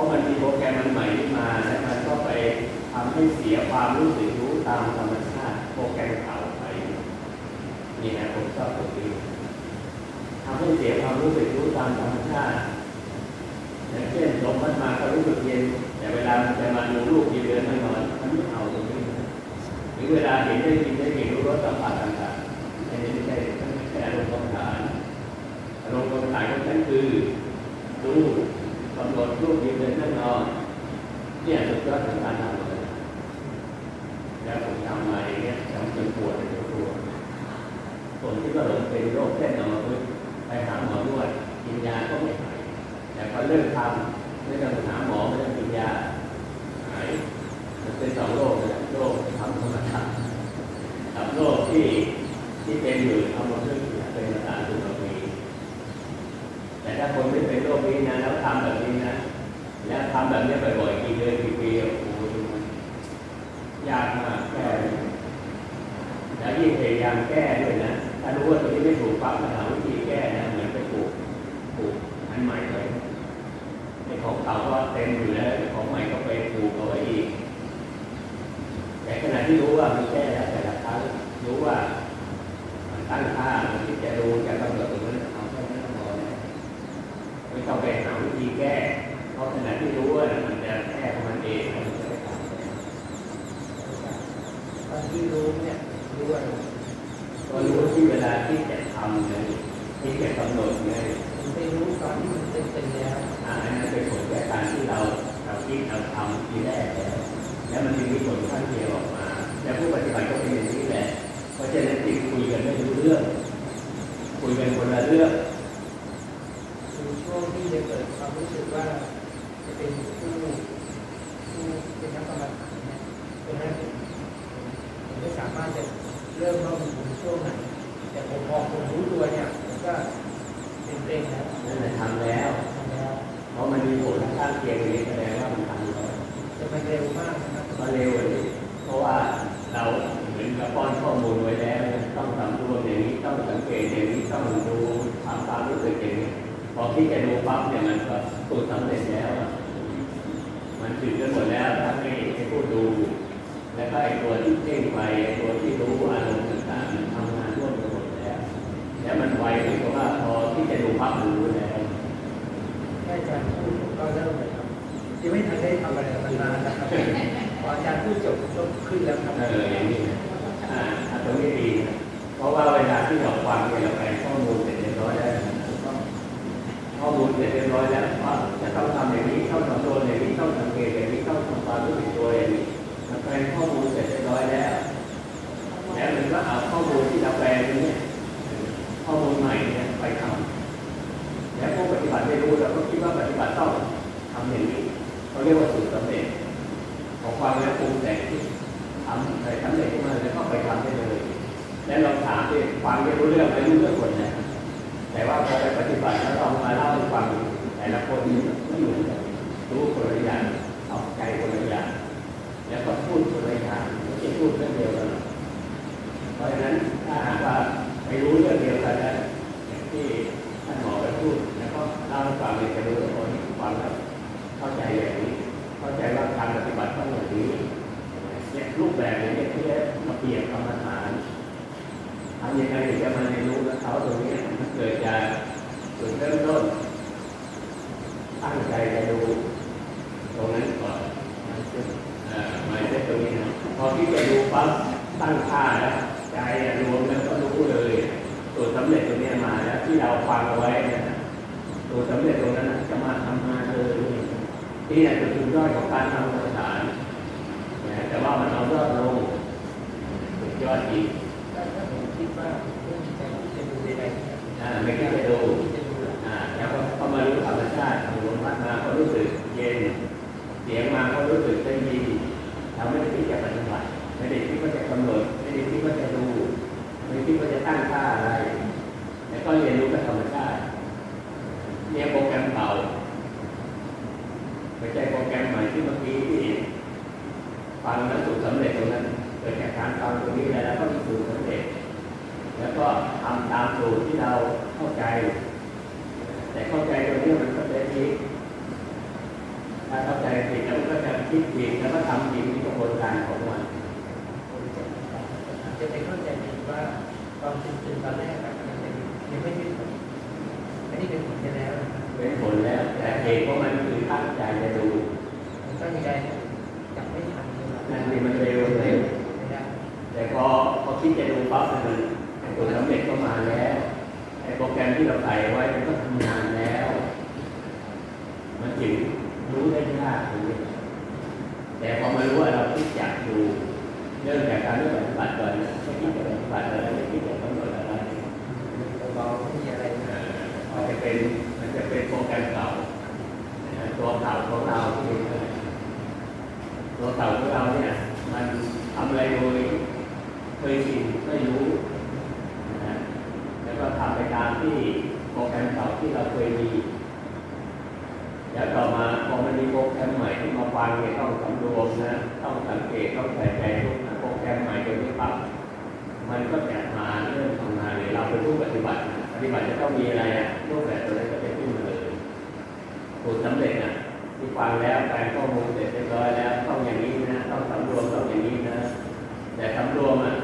ราะมันมีโปรแกรมมันใหม่ขึ้นมาแล้วมันก็ไปทำให้เสียความรู้สึกรู้ตามธรรมชาติ โปรแกรมเก่าไปนี่นะผมชอบตรงนี้ทำให้เสียความรู้สึกรู้ตามธรรมชาติอย่างเช่นลมพัดมาก็รู้สึกเย็น แต่เวลามันจะมาดูลูกยืนเดินไม่นอนมันไม่เอาตรงนี้หรือเวลาเห็นได้ยินได้กลิ่นรู้รสสัมผัสต่างๆไม่ใช่ไม่ใช่อารมณ์กรรมฐานอารมณ์กรรมฐานของฉันคือ รูปยืนเดินนั่งนอนเนี่ยสุดยอดของการทำเลยแล้วผมทำมาอย่างเงี้ยทำจนปวดจนปวดคนที่ก็หลงเป็นโรคเส้นหนอนไปหาหมอนวดกินยาก็ไม่หายแต่พอเลิกทำไม่ต้องหาหมอไม่ต้องกินยาหายมันเป็นสองโรคเลยโรคทำธรรมชาติกับโรคที่ที่เป็นอยู่เอามาพึ่งเป็นภาษาตุรกีแต่ถ้าคนที่เป็นโรคนี้นะแล้วทำแบบนี้นะ แล้วทำแบบนี้บ่อยๆกี่เดือนกี่ปีโอ้โหยากมากแก้แล้วยิ่งพยายามแก้ด้วยนะ ถ้ารู้ว่าตัวนี้ไม่ถูกปั๊บนะหาวิธีแก้นะเหมือนไปปลูกปลูกอันใหม่เลยไอ้ของเก่าก็เต็มอยู่แล้วไอ้ของใหม่ก็ไปปลูกเอาไว้อีก แต่ขณะที่รู้ว่ามันแก้แล้วแต่ละครั้งรู้ว่ามันตั้งค่ามันที่จะดูจะกำหนดตรงนั้นเอาแค่นั้นพอแล้วไม่ต้องไปหาวิธีแก้ ที่รู้ว่ามันจะแก้ของมันเองมันจะได้ทำไปตอนที่รู้เนี่ยรู้อะไรก็รู้ที่เวลาที่จะทำไงที่จะกำหนดไงผมไปรู้ตอนที่มันเป็นเป็นแล้วอ่าอันนั้นเป็นผลจากการที่เราเราคิดเราทำทีแรกแล้วแล้วมันจึงมีผลข้างเคียงออกมา แล้วผู้ปฏิบัติก็เป็นอย่างนี้แหละเพราะฉะนั้นจิตคุยกันไม่รู้เรื่อง คุยกันคนละเรื่อง คือช่วงที่จะเกิดความรู้สึกว่าจะเป็นผู้ผู้เป็นนักกรรมฐานเนี่ยตรงนั้นผมผมไม่สามารถจะเริ่มว่ามันเป็นช่วงไหนแต่ผมพอผมรู้ตัวเนี่ยผมก็เป็นเร่งแล้ว นั่นแหละทำแล้ว ทำแล้ว เพราะมันมีผลข้างเคียงอย่างนี้แสดงว่ามันทำแล้ว จะมันเร็วมากนะครับ ก็เร็วเลยเพราะว่าเราเหมือนกับป้อนข้อมูลไว้แล้ว ต้องสำรวมอย่าง นี้ต้องสังเกตอย่างนี้ต้องดูทำความรู้สึกอย่างนี้พอที่จะดูปั๊บเนี่ยมันก็ตูดสำเร็จแล้วอะมันถึงกันหมดแล้วถ้าให้ให้ผู้ดู แล้วก็ไอ้ตัวที่เพ่งไปไอ้ตัวที่รู้อารมณ์ต่างๆมันทำงานร่วมกันหมดแล้วแล้วมันไวถึงกับว่าพอที่จะดูปั๊บมันรู้แล้วแค่อาจารย์พูดผมก็เริ่มเลยครับยังไม่ทันได้ทำอะไรกับมันนานนะครับพออาจารย์พูดจบก็ขึ้นแล้วครับเอออย่างนี้นะอ่าอะตรงนี้ดีนะเพราะ ว่าเวลาที่เราฟังเนี่ยเราไปข้อมูลเสร็จเรียบร้อยแล้วข้อมูลเสร็จเรียบร้อยแล้วว่าจะต้องทำอย่างนี้ต้องทำตัวอย่างนี้ต้องสังเกตอย่างนี้ต้องทำความรู้สึกตัวอย่างนี้มันแปข้อมูลเสร็จเรียบร้อยแล้วแล้วมันก็เอาข้อมูลที่เราแปลเนี่ยข้อมูลใหม่เนี่ยไปทำแล้วผู้ปฏิบัติไม่รู้เราก็คิดว่าปฏิบัติต้องทำอย่างนี้เขาเรียกว่าสูตรสำเร็จของความแล้วปรุงแต่งที่ทำไปสำเร็จขึ้นมาแล้วก็ไปทำได้เลย แล้วเราถามที่ฟังไม่รู้เรื่องไม่รู้เรื่องหมดเลยแต่ว่าพอไปปฏิบัติแล้วเรามาเล่าให้ฟังแต่ละคนไม่เหมือนกันรู้คนละอย่างเอาใจคนละอย่างแล้วก็พูดคนละอย่างไม่ใช่พูดเรื่องเดียวกันเพราะฉะนั้นถ้าหากว่าไปรู้เรื่องเดียวกันแล้วที่ท่านหมอไปพูดแล้วก็เล่าให้ฟังเลยจะรู้ว่าคนที่ฟังแล้วเข้าใจอย่างนี้ เข้าใจว่าการปฏิบัติต้องอย่างนี้เนี่ยรูปแบบอย่างนี้ที่เรียกมาเปลี่ยนกรรมฐาน ยังไงถึงจะมาเรียนรู้กับเขาตรงนี้มันเกิดจากจุดเริ่มต้นตั้งใจจะดูตรงนั้นก่อนเอ่อหมายถึงตรงนี้นะพอที่จะดูปั๊บตั้งค่าแล้วใจอะรวมแล้วก็รู้เลยตัวสำเร็จตรงนี้มาแล้วที่เราฟังเอาไว้นะตัวสำเร็จตรงนั้นนะจะมาทำงานเลยที่เนี่ยจุดสุดยอดของการทำกรรมฐานนะแต่ว่ามันเอายอดลงยอดอีก ผมคิดว่าเรื่องใจที่จะดูใดๆเนี่ยอ่าไม่คิดจะดูที่จะดูแล้วก็พอมารู้ธรรมชาติของลมพัดมาก็รู้สึกเย็น เสียงมาก็รู้สึกได้ยินเราไม่ได้คิดจะปฏิบัติไม่ได้คิดว่าจะกำหนดไม่ได้คิดว่าจะดูไม่ได้คิดว่าจะตั้งค่าอะไร แล้วก็เรียนรู้กับธรรมชาติเนี่ยโปรแกรมเก่าไม่ใช่โปรแกรมใหม่ที่เมื่อกี้ที่ฟังแล้วสูตรสำเร็จตรงนั้นเกิดจากการฟังตรงนี้แล้วก็มีสูตรสำเร็จ แล้วก็ทำตามสูตรที่เราเข้าใจ แต่เข้าใจตรงนี้มันก็เป็นที่ถ้าเข้าใจผิดแล้วมันก็จะคิดผิดแล้วก็ทำผิดในกระบวนการของมันจะไปเข้าใจผิดว่าความจริงๆตอนแรกอะมันเป็นยังไม่เป็นผลอันนี้เป็นผลไปแล้วนะครับเป็นผลแล้ว แต่เหตุของมันคือตั้งใจจะดูผมตั้งใจจับไม่ทันเลยนั่นนี่มันเร็วเร็วไม่ได้แต่พอพอคิดจะดูปั๊บเนี่ยมันไอ้ผ ลสำเร็จก็มาแล้วไอ้โปรแกรมที่เราใส่ไว้มันก็ทำงานแล้ว มันจึงรู้ได้ยากเลยแต่พอมารู้ว่าเราคิดอยากดูเรื่องจากการเริ่มปฏิบัติก่อนนะไม่คิดจะปฏิบัติอะไรไม่คิดจะกำหนดอะไร เบาๆไม่มีอะไร เอ่ นะ อมันจะเป็นมันจะเป็นโปรแกรมเก่านะฮะตัวเก่าของเราที่เป็นอะไรตัวเก่าของเราเนี่ย มันทำอะไรโดยเคยชินไม่รู้นะฮะแล้วก็ทำไปตามที่โปรแกรมเก่าที่เราเคยมี แล้วต่อมาพอมันมีโปรแกรมใหม่ที่มาฟังเนี่ยต้องสำรวมนะต้องสังเกตต้องใส่ใจทุกนะโปรแกรมใหม่เดี๋ยวนี้ปั๊บมันก็จะมาเริ่มทำงาน เป็นผู้ปฏิบัติปฏิบัติจะต้องมีอะไรอะรูปแบบตัวนั้ก็จะขึ้นมาเลยสูตรสำเร็จอะที่ฟังแล้วแปลข้อมูลเสร็จเรียบร้อยแล้วต้องอย่างนี้นะต้องสำรวมต้องอย่างนี้นะแต่สำรวมอะ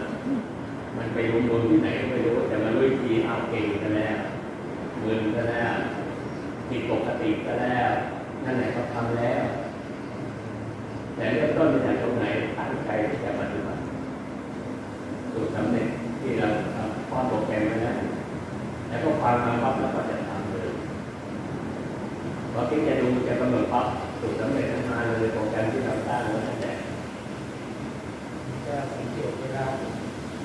มันไปรวมๆที่ไหนก็ไม่รู้แต่มารู้อีกทีเอาเก่งกันแล้วมึนกันแล้วผิดปกติก็แล้วนั่นแหละเขาทำแล้ว แต่เริ่มต้นมาจากตรงไหนตั้งใจที่จะปฏิบัติสูตรสำเร็จที่เราทำความโปรแกรมไว้แล้วแล้วก็ ฟังมาปั๊บแล้วก็จะทำเลยพอที่จะดูจะกำหนดปั๊บสูตรสำเร็จขึ้นมาเลยโปรแกรมที่เราสร้างไว้นั่นแหละจะสังเกตเวลา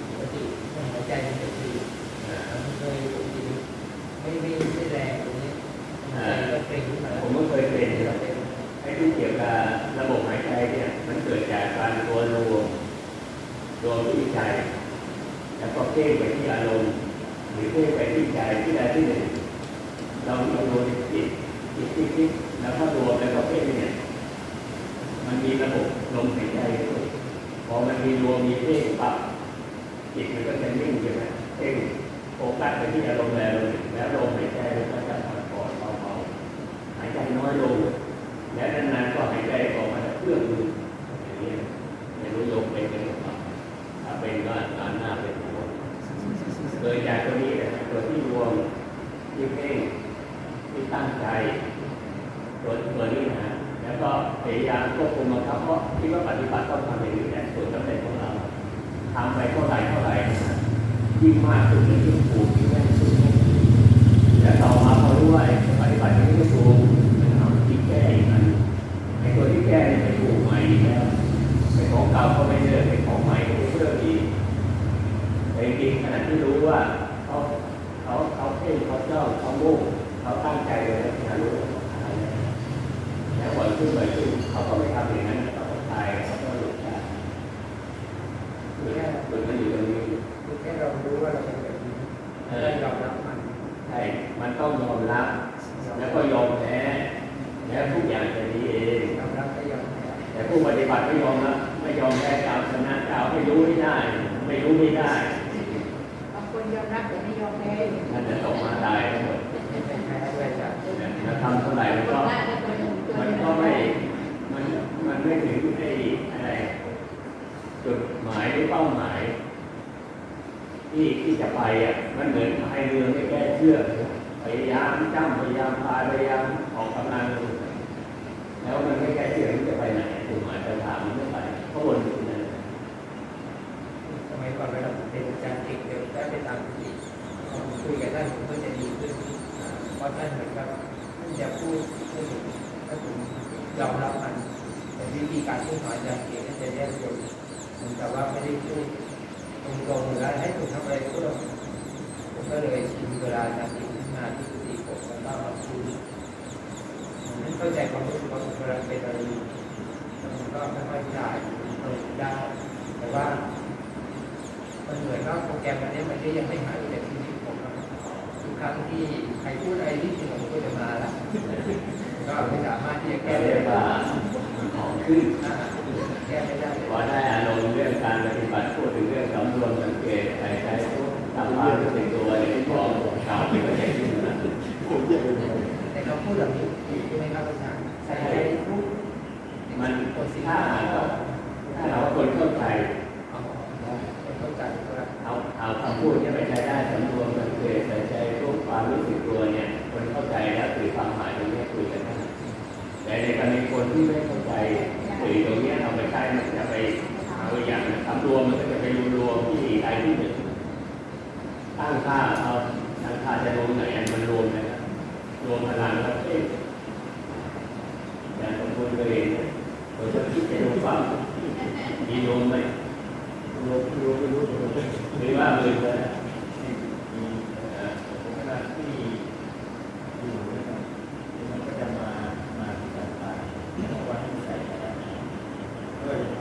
ปกติหายใจมันจะดีมันเคยปกติไม่ไม่ไม่แรงตรงนี้หายใจก็เกร็งขึ้นมาผมก็เคยเป็นแล้วเป็นไอ้ที่เกี่ยวกับระบบหายใจเนี่ย มันเกิดจากการตัวรวมรวมที่ใจแล้วก็เพ่งไปที่อารมณ์ หรือเพ่ไปที่ใจที่ใดที่หนึ่งเราเรารวมจิตจิตที่คิดแล้วก็รวมแล้วก็เพ่เนี่ยมันมีระบบลมหายใจด้วยพอมันมีรวมมีเพ่งปั๊บจิตมันก็จะนิ่งใช่ไหมเพ่งโฟกัสไปที่อารมณ์แล้วแล้วลมหายใจมันก็จะผ่อนคลายเบาๆหายใจน้อยลงและนานๆก็หายใจออกมาจากเครื่องมืออย่างนี้ไม่รู้โยมเป็นไหมครับถ้าเป็นก็อ่านหน้าเป็นหัวโดยใจากตัวนี้นะครับตัวที่รวมที่เพ่งที่ตั้งใจ ตัวตัวนี้นะ แล้วก็พยายามควบคุมบังคับเพราะคิดว่าปฏิบัติต้องทำอย่างนี้แหละส่วนสำเร็จของเราทำไปเท่าไหร่เท่าไหร่นะ ยิ่งมากขึ้น รับ แล้วก็ยอมแพ้ แล้วทุกอย่างจะดีเองยอมรับก็ยอมแพ้แต่ผู้ปฏิบัติไม่ยอมรับไม่ยอมแพ้จะเอาชนะจะเอาให้รู้ไม่ได้ ไม่รู้ไม่ได้บางคนยอมรับแต่ไม่ยอมแพ้อยู่นั่นจะตกมาตายทั้งหมดไม่แพ้ด้วยจ้ะแล้วทำเท่าไหร่มันคนก็ได้แต่คนหนึ่งตัวมันเดียวก็ไม่มันมันไม่ถึงไอ้อะไรจุดหมายหรือเป้าหมาย ที่ที่จะไปอะมันเหมือนพายเรือไม่แก้เชือกพยายามจ้ำพยายามพายพยายามออกกำลังแล้วมันไม่แก้เชือกมันจะไปไหนจุดหมายปลายทางมันไม่ไปเพราะวนอยู่นั่นสมัยก่อนเวลาผมเป็นอาจารย์เด็กเดี๋ยวได้ไปตามที่คุยกับท่านผมก็จะดีขึ้นเพราะท่านเหมือนกับท่านจะพูดให้ผมถ้าผมยอมรับมันแต่วิธีการพูดของอาจารย์เก่งท่าจะแยกส่วเหมือนกับว่าไม่ได้พูดตรงๆแล้วให้ผมทำอะไรก็ต้อง นี้ยังไม่หายเลยที่ที่ผมทุกครั้งที่ใครพูดอะไรนิดหนึ่ผมก็จะมาละก็ไม่สามารถที่จะแก้ได้ของขึ้นแก้ไม่ได้พอได้อารมณ์เรื่องการปฏิบัติพูดถึงเรื่องสำรวมสังเกตใส่ใจทุกตามาเป็นตัวในของชาวเป็นประเทศในขาพูดแบบนี้ดีใช่ไหมครับอาจารย์ใส่ใจทุกมันถ้า รวมมันจะไปรวมที่ใดที่หนึ่งตั้งค่าเอาตั้งค่าจะรวมไหนมันรวมนะครับรวมพลังประเทศอย่างผมคุณเคยเห็นผมจะคิดจะรวมฝั่งมีรวมไหมรวมรวมไม่รู้หไม่ว่าเลยนะก็จะมา มาติดตามไปเพราะว่าที่ใส่ก็จะ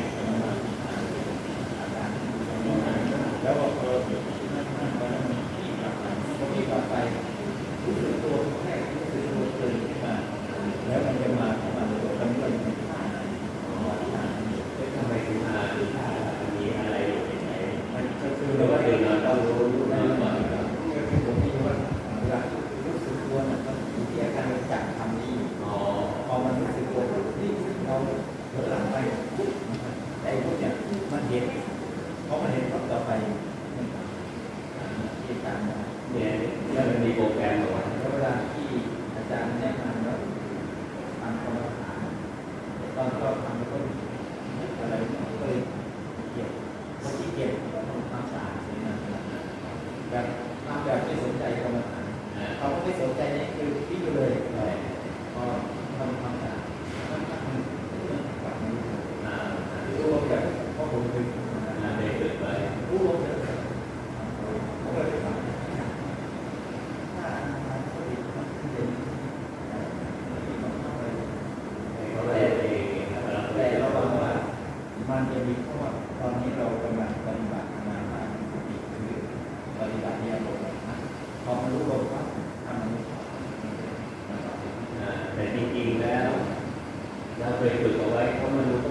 อมารู้ลมว่าทำอะไรงนี้แต่จริงๆแล้วเราเคยฝึกเอาไว้เพราะมันรู้